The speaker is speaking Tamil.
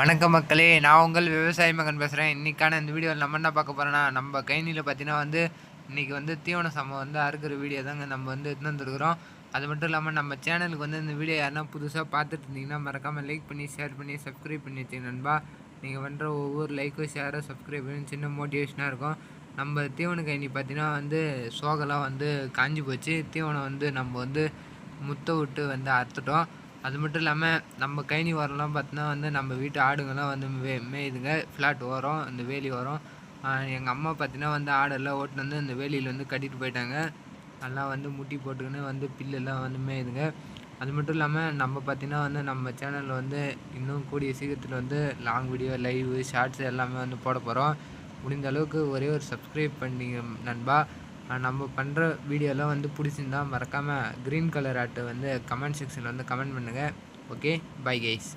வணக்கம் மக்களே நான் உங்கள் விவசாய மகன் பேசுகிறேன் இன்றைக்கான இந்த வீடியோவில் நம்ம என்ன பார்க்க போகிறோன்னா நம்ம கைனியில் பார்த்தீங்கன்னா வந்து இன்றைக்கி வந்து தீவன சம்பவம் வந்து அறுக்கிற வீடியோ தாங்க நம்ம வந்து எடுத்துன்னு வந்துருக்குறோம். அது மட்டும் இல்லாமல் நம்ம சேனலுக்கு வந்து இந்த வீடியோ யாருன்னா புதுசாக பார்த்துட்டு இருந்தீங்கன்னா மறக்காமல் லைக் பண்ணி ஷேர் பண்ணி சப்ஸ்கிரைப் பண்ணி வச்சுங்க நண்பா. நீங்கள் பண்ணுற ஒவ்வொரு லைக்கும் ஷேரும் சப்ஸ்கிரைப் பண்ணி சின்ன மோட்டிவேஷனாக இருக்கும். நம்ம தீவன கைனி பார்த்தீங்கன்னா வந்து சோகெல்லாம் வந்து காஞ்சி போச்சு. தீவனம் வந்து நம்ம வந்து முத்த விட்டு வந்து அறுத்துட்டோம். அது மட்டும் இல்லாமல் நம்ம கைனி ஓரம்லாம் பார்த்தீங்கன்னா வந்து நம்ம வீட்டு ஆடுங்கள்லாம் வந்து மே மேயுதுங்க. ஃப்ளாட் ஓரம் இந்த வேலி ஓரம். எங்கள் அம்மா பார்த்தீங்கன்னா வந்து ஆடெல்லாம் ஓட்டுன்னு வந்து இந்த வேலியில் வந்து கட்டிட்டு போயிட்டாங்க. நல்லா வந்து முட்டி போட்டுக்கின்னு வந்து பில்லெல்லாம் வந்து மேயுதுங்க. அது மட்டும் இல்லாமல் நம்ம பார்த்தீங்கன்னா வந்து நம்ம சேனலில் வந்து இன்னும் கூடிய சீக்கிரத்தில் வந்து லாங் வீடியோ லைவ் ஷார்ட்ஸ் எல்லாமே வந்து போட போகிறோம் முடிந்த அளவுக்கு ஒரே ஒரு சப்ஸ்கிரைப் பண்ணிங்க நண்பா. நம்ம பண்ணுற வீடியோலாம் வந்து பிடிச்சிருந்தா மறக்காமல் க்ரீன் கலர் ஆட்டை வந்து கமெண்ட் செக்ஷனில் வந்து கமெண்ட் பண்ணுங்கள் ஓகே பை கைஸ்